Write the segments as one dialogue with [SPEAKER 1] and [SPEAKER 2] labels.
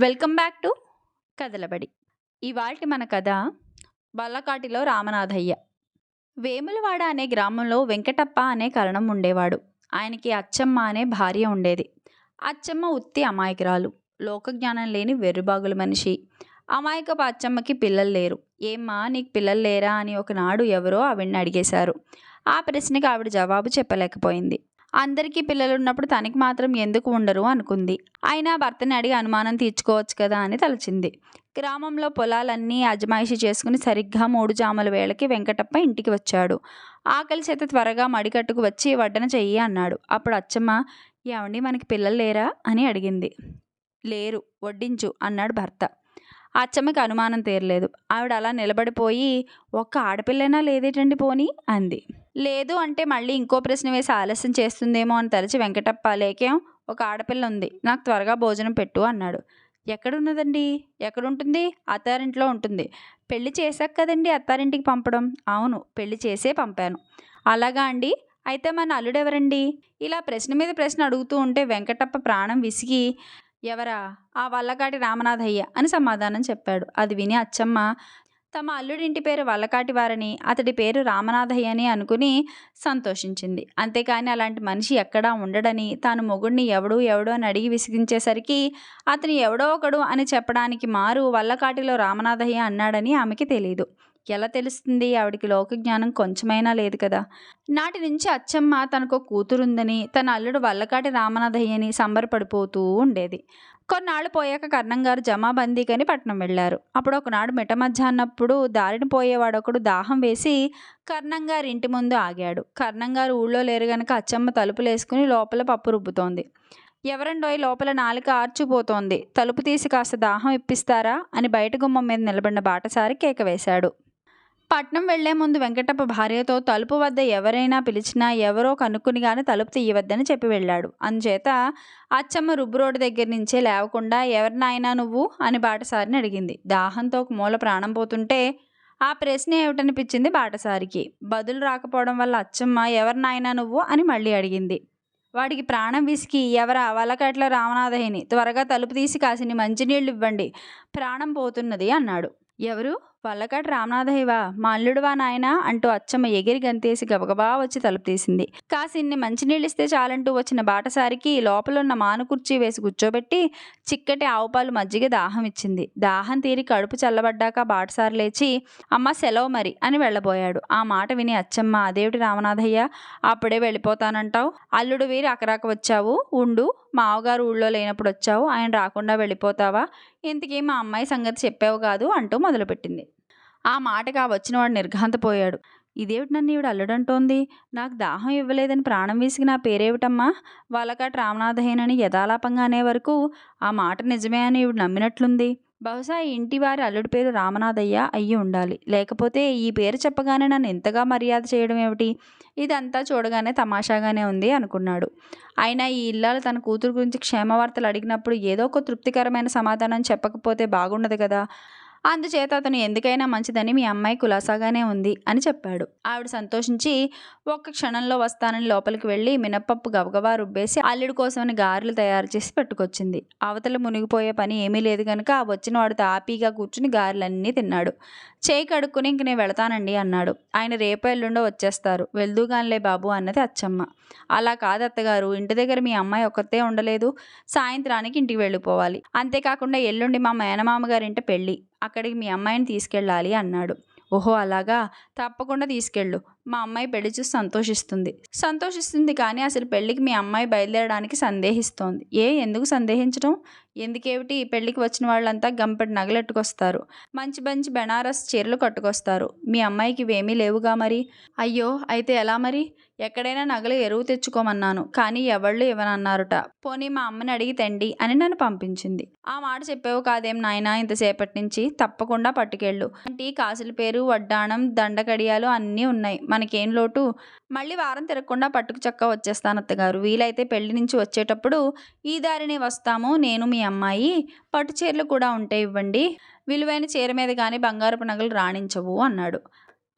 [SPEAKER 1] Welcome back to కథలబడి ఇవాల్టి మన కథ బల్లకాటిలో రామనాథయ్య. వేములవాడ అనే గ్రామంలో వెంకటప్ప అనే కరణం ఉండేవాడు. ఆయనకి అచ్చమ్మ అనే భార్య ఉండేది. అచ్చమ్మ ఉత్తి అమాయకురాలు. లోకజ్ఞానం లేని వెర్రుబాగుల మనిషి. అమాయకపు అచ్చమ్మకి పిల్లలు లేరు. ఏమ్మా నీకు పిల్లలు లేరా అని ఒకనాడు ఎవరో ఆవిడని అడిగేశారు. ఆ ప్రశ్నకి ఆవిడ జవాబు చెప్పలేకపోయింది. అందరికీ పిల్లలు ఉన్నప్పుడు తనకి మాత్రం ఎందుకు ఉండరు అనుకుంది. అయినా భర్తని అడిగి అనుమానం తీర్చుకోవచ్చు కదా అని తలచింది. గ్రామంలో పొలాలన్నీ అజమాయిషి చేసుకుని సరిగ్గా మూడు జాముల వేళకి వెంకటప్ప ఇంటికి వచ్చాడు. ఆకలి చేత త్వరగా మడికట్టుకు వచ్చి వడ్డన చెయ్యి అన్నాడు. అప్పుడు అచ్చమ్మ ఏమండి మనకి పిల్లలు లేరా? అని అడిగింది. లేరు వడ్డించు అన్నాడు భర్త. అచ్చమ్మకి అనుమానం తీరలేదు. ఆవిడ అలా నిలబడిపోయి ఒక్క ఆడపిల్లైనా లేదేటండి పోని? అంది. లేదు అంటే మళ్ళీ ఇంకో ప్రశ్న వేసి ఆలస్యం చేస్తుందేమో అని తలచి వెంకటప్ప లేకేం ఒక ఆడపిల్ల ఉంది నాకు త్వరగా భోజనం పెట్టు అన్నాడు. ఎక్కడున్నదండి? ఎక్కడుంటుంది? అత్తారింట్లో ఉంటుంది. పెళ్ళి చేశాక కదండి అత్తారింటికి పంపడం? అవును పెళ్ళి చేసే పంపాను. అలాగా అండి? అయితే మన అల్లుడెవరండి? ఇలా ప్రశ్న మీద ప్రశ్న అడుగుతూ ఉంటే వెంకటప్ప ప్రాణం విసిగి ఎవరా? ఆ వల్లకాటి రామనాథయ్య అని సమాధానం చెప్పాడు. అది విని అచ్చమ్మ తమ అల్లుడింటి పేరు వల్లకాటి వారని అతడి పేరు రామనాథయ్య అని అనుకుని సంతోషించింది. అంతేకాని అలాంటి మనిషి ఎక్కడా ఉండడని తాను మొగుడిని ఎవడు ఎవడు అని అడిగి విసిగించేసరికి అతను ఎవడో ఒకడు అని చెప్పడానికి మారు వల్లకాటిలో రామనాథయ్య అన్నాడని ఆమెకి తెలియదు ఎలా తెలుస్తుంది? ఆవిడికి లోక జ్ఞానం కొంచెమైనా లేదు కదా. నాటి నుంచి అచ్చమ్మ తనకు కూతురుందని తన అల్లుడు వల్లకాటి రామనాథయ్యని సంబరపడిపోతూ ఉండేది. కొన్నాళ్ళు పోయాక కర్ణం గారు జమాబందీకని పట్నం వెళ్ళారు. అప్పుడు ఒకనాడు మిట మధ్యాహ్నప్పుడు దారిని పోయేవాడొకడు దాహం వేసి కర్ణం గారి ఇంటి ముందు ఆగాడు. కర్ణం గారు ఊళ్ళో లేరు గనక అచ్చమ్మ తలుపులు వేసుకుని లోపల పప్పు రుబ్బుతోంది. ఎవరండోయ్ లోపల నాలుక ఆర్చిపోతోంది. తలుపు తీసి కాస్త దాహం ఇప్పిస్తారా? అని బయట గుమ్మం మీద నిలబడిన బాటసారి కేక వేశాడు. పట్నం వెళ్ళే ముందు వెంకటప్ప భార్యతో తలుపు వద్ద ఎవరైనా పిలిచినా ఎవరో కనుక్కుని కానీ తలుపు తీయవద్దని చెప్పి వెళ్ళాడు. అందుచేత అచ్చమ్మ రుబ్బు రోడ్డు దగ్గర నుంచే లేవకుండా ఎవరినాయనా నువ్వు? అని బాటసారిని అడిగింది. దాహంతో ఒక మూల ప్రాణం పోతుంటే ఆ ప్రశ్న ఏమిటనిపించింది బాటసారికి. బదులు రాకపోవడం వల్ల అచ్చమ్మ ఎవరినాయనా నువ్వు? అని మళ్ళీ అడిగింది. వాడికి ప్రాణం విసికి ఎవరా? వలకట్ల రామనాథహిని. త్వరగా తలుపు తీసి కాసిని మంచినీళ్ళు ఇవ్వండి. ప్రాణం పోతున్నది అన్నాడు. ఎవరు? పల్లకాటి రామనాథయ్యవా మా అల్లుడువా నాయనా అంటూ అచ్చమ్మ ఎగిరి గంతేసి గబగబా వచ్చి తలుపు తీసింది. కాసిన్ని మంచినీళ్ళిస్తే చాలంటూ వచ్చిన బాటసారికి లోపలున్న మాను కుర్చీ వేసి కూర్చోబెట్టి చిక్కటి ఆవుపాలు మజ్జిగ దాహం ఇచ్చింది. దాహం తీరి కడుపు చల్లబడ్డాక బాటసారి లేచి అమ్మ సెలవు మరి అని వెళ్ళబోయాడు. ఆ మాట విని అచ్చమ్మ అదేవిటి రామనాథయ్య అప్పుడే వెళ్ళిపోతానంటావు? అల్లుడు వీరి అకరాక వచ్చావు ఉండు మావగారు ఊళ్ళో లేనప్పుడు వచ్చావు ఆయన రాకుండా వెళ్ళిపోతావా? ఇంతకీ మా అమ్మాయి సంగతి చెప్పావు కాదు అంటూ మొదలుపెట్టింది. ఆ మాటగా వచ్చినవాడు నిర్ఘాంతపోయాడు. ఇదేమిటి నన్ను ఈవిడ అల్లుడంటోంది? నాకు దాహం ఇవ్వలేదని ప్రాణం వీసికి నా పేరేమిటమ్మా? వాళ్ళకట్ రామనాథయ్యనని యథాలాపంగా అనే వరకు ఆ మాట నిజమే అని ఈవిడ నమ్మినట్లుంది. బహుశా ఇంటి వారి అల్లుడి పేరు రామనాథయ్య అయ్యి ఉండాలి. లేకపోతే ఈ పేరు చెప్పగానే నన్ను ఎంతగా మర్యాద చేయడం ఏమిటి? ఇదంతా చూడగానే తమాషాగానే ఉంది అనుకున్నాడు. అయినా ఈ ఇల్లాలు తన కూతురు గురించి క్షేమవార్తలు అడిగినప్పుడు ఏదో ఒక తృప్తికరమైన సమాధానం చెప్పకపోతే బాగుండదు కదా? అందుచేత అతను ఎందుకైనా మంచిదని మీ అమ్మాయి కులాసాగానే ఉంది అని చెప్పాడు. ఆవిడ సంతోషించి ఒక్క క్షణంలో వస్తానని లోపలికి వెళ్ళి మినప్పప్పు గబగబా రుబ్బేసి అల్లుడి కోసమని గారెలు తయారు చేసి పెట్టుకొచ్చింది. అవతల మునిగిపోయే పని ఏమీ లేదు కనుక వచ్చిన వాడు తాపీగా కూర్చుని గారెలన్నీ తిన్నాడు. చేయి కడుక్కుని ఇంక నేను వెళతానండి అన్నాడు. ఆయన రేపు ఎల్లుండో వచ్చేస్తారు. వెళ్దూగానిలే బాబు అన్నది అచ్చమ్మ. అలా కాదు అత్తగారు. ఇంటి దగ్గర మీ అమ్మాయి ఒక్కతే ఉండలేదు. సాయంత్రానికి ఇంటికి వెళ్ళిపోవాలి. అంతేకాకుండా ఎల్లుండి మా మేనమామ గారింట పెళ్ళి. అక్కడికి మీ అమ్మాయిని తీసుకెళ్ళాలి అన్నాడు. ఓహో అలాగా? తప్పకుండా తీసుకెళ్ళు. మా అమ్మాయి పెళ్ళి చూసి సంతోషిస్తుంది. సంతోషిస్తుంది కానీ అసలు పెళ్ళికి మీ అమ్మాయి బయలుదేరడానికి సందేహిస్తోంది. ఏ ఎందుకు సందేహించడం? ఎందుకేమిటి? పెళ్ళికి వచ్చిన వాళ్ళంతా గంపెటి నగలెట్టుకొస్తారు. మంచి మంచి బెనారస్ చీరలు కట్టుకొస్తారు. మీ అమ్మాయికి ఇవేమీ లేవుగా మరి? అయ్యో అయితే ఎలా మరి? ఎక్కడైనా నగలు ఎరువు తెచ్చుకోమన్నాను కానీ ఎవళ్ళు ఇవ్వనన్నారుట. పోనీ మా అమ్మని అడిగి తండి అని నన్ను పంపించింది. ఆ మాట చెప్పావు కాదేం నాయనా? ఇంతసేపటి నుంచి తప్పకుండా పట్టుకెళ్ళు. అంటే కాసుల పేరు వడ్డాణం దండకడియాలు అన్నీ ఉన్నాయి. మనకేం లోటు? మళ్ళీ వారం తిరగకుండా పట్టుకు చక్క వచ్చేస్తాను అత్తగారు. వీలైతే పెళ్ళి నుంచి వచ్చేటప్పుడు ఈ దారిని వస్తాము నేను మీ అమ్మాయి. పట్టు చీరలు కూడా ఉంటే ఇవ్వండి. విలువైన చీర మీద కానీ బంగారపు నగలు రాణించవు అన్నాడు.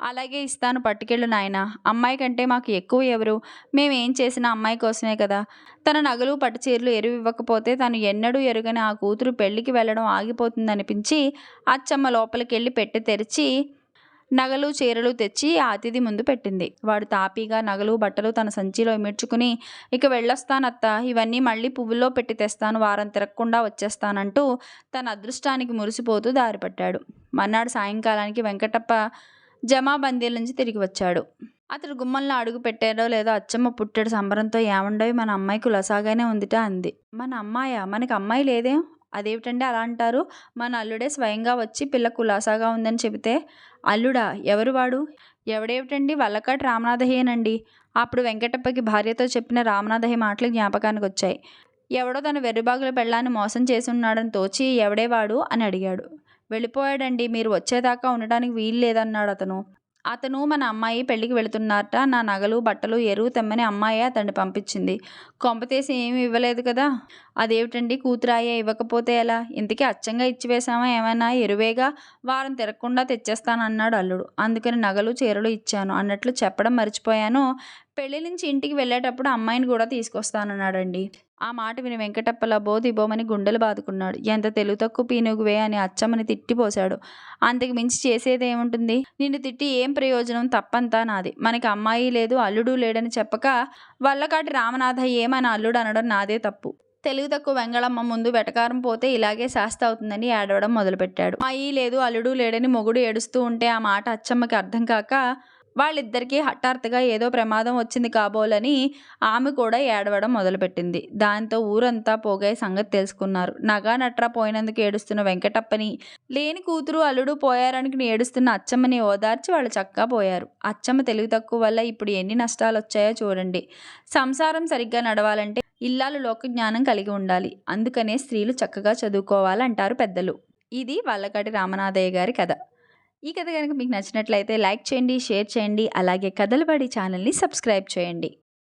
[SPEAKER 1] అలాగే ఇస్తాను పట్టుకెళ్ళు నాయనా. అమ్మాయి కంటే మాకు ఎక్కువ ఎవరు? మేము ఏం చేసినా అమ్మాయి కోసమే కదా. తన నగలు పట్టు చీరలు ఎరువు ఇవ్వకపోతే తను ఎన్నడూ ఎరుగని ఆ కూతురు పెళ్ళికి వెళ్ళడం ఆగిపోతుందనిపించి అచ్చమ్మ లోపలికి వెళ్ళి పెట్టి తెరిచి నగలు చీరలు తెచ్చి ఆ అతిథి ముందు పెట్టింది. వాడు తాపీగా నగలు బట్టలు తన సంచిలో ఇమిడ్చుకుని ఇక వెళ్ళొస్తానత్త ఇవన్నీ మళ్ళీ పువ్వుల్లో పెట్టి తెస్తాను వారం తిరగకుండా వచ్చేస్తానంటూ తన అదృష్టానికి మురిసిపోతూ దారిపట్టాడు మర్నాడు సాయంకాలానికి వెంకటప్ప జమాబందీల నుంచి తిరిగి వచ్చాడు. అతడు గుమ్మంలో అడుగు పెట్టాడో లేదో అచ్చమ్మ పుట్టెడు సంబరంతో ఏమండవి మన అమ్మాయికి లసాగానే ఉందిట అంది. మన అమ్మాయా? మనకి అమ్మాయి లేదే? అదేమిటండి అలా అంటారు మన అల్లుడే స్వయంగా వచ్చి పిల్ల కులాసాగా ఉందని చెబితే అల్లుడా ఎవరు వాడు? ఎవడేమిటండి వల్లకాటి రామనాథయ్యేనండి. అప్పుడు వెంకటప్పకి భార్యతో చెప్పిన రామనాథయ్య మాటలు జ్ఞాపకానికి వచ్చాయి ఎవడో తన వెర్రిబాగుల పెళ్ళాన్ని మోసం చేసి ఉన్నాడని తోచి ఎవడేవాడు అని అడిగాడు. వెళ్ళిపోయాడండి మీరు వచ్చేదాకా ఉండడానికి వీలు లేదన్నాడు అతను అతను మన అమ్మాయి పెళ్ళికి వెళుతున్నారట. నా నగలు బట్టలు ఎరువు తెమ్మని అమ్మాయి అతన్ని పంపించింది. కొంపతేసి ఏమి ఇవ్వలేదు కదా? అదేమిటండి కూతురాయే ఇవ్వకపోతే ఎలా? ఇంతకీ అచ్చంగా ఇచ్చివేశామా ఏమైనా? ఎరువేగా? వారం తిరగకుండా తెచ్చేస్తానన్నాడు అల్లుడు. అందుకని నగలు చీరలు ఇచ్చాను. అన్నట్లు చెప్పడం మర్చిపోయాను. పెళ్ళి నుంచి ఇంటికి వెళ్ళేటప్పుడు అమ్మాయిని కూడా తీసుకొస్తానన్నాడండి. ఆ మాట విని వెంకటప్పల బోధిబోమని గుండెలు బాదుకున్నాడు. ఎంత తెలుగు తక్కువ పీనుగువే అని అచ్చమ్మని తిట్టిపోశాడు. అంతకు మించి చేసేదేముంటుంది? నిన్ను తిట్టి ఏం ప్రయోజనం? తప్పంతా నాది. మనకి అమ్మాయి లేదు అల్లుడు లేడని చెప్పక వల్లకాటి రామనాథ ఏమని అల్లుడు అనడం నాదే తప్పు. తెలుగు తక్కువ వెంగళమ్మ ముందు వెటకారం పోతే ఇలాగే శాస్త అవుతుందని ఏడవడం మొదలుపెట్టాడు. అమ్మాయి లేదు అల్లుడు లేడని మొగుడు ఏడుస్తూ ఉంటే ఆ మాట అచ్చమ్మకి అర్థం కాక వాళ్ళిద్దరికీ హఠాత్తుగా ఏదో ప్రమాదం వచ్చింది కాబోలని ఆమె కూడా ఏడవడం మొదలుపెట్టింది. దాంతో ఊరంతా పోగాయి సంగతి తెలుసుకున్నారు. నగా నట్రా పోయినందుకు ఏడుస్తున్న వెంకటప్పని లేని కూతురు అల్లుడు పోయారని ఏడుస్తున్న అచ్చమ్మని ఓదార్చి వాళ్ళు చక్కా పోయారు. అచ్చమ్మ తెలివి తక్కువ వల్ల ఇప్పుడు ఎన్ని నష్టాలు వచ్చాయో చూడండి. సంసారం సరిగ్గా నడవాలంటే ఇల్లాలు లోక జ్ఞానం కలిగి ఉండాలి. అందుకనే స్త్రీలు చక్కగా చదువుకోవాలంటారు పెద్దలు. ఇది వల్లకటి రామనాథయ్య గారి కథ. ఈ కథ కనుక మీకు నచ్చినట్లయితే లైక్ చేయండి షేర్ చేయండి అలాగే కథలబడి ఛానల్ని సబ్స్క్రైబ్ చేయండి.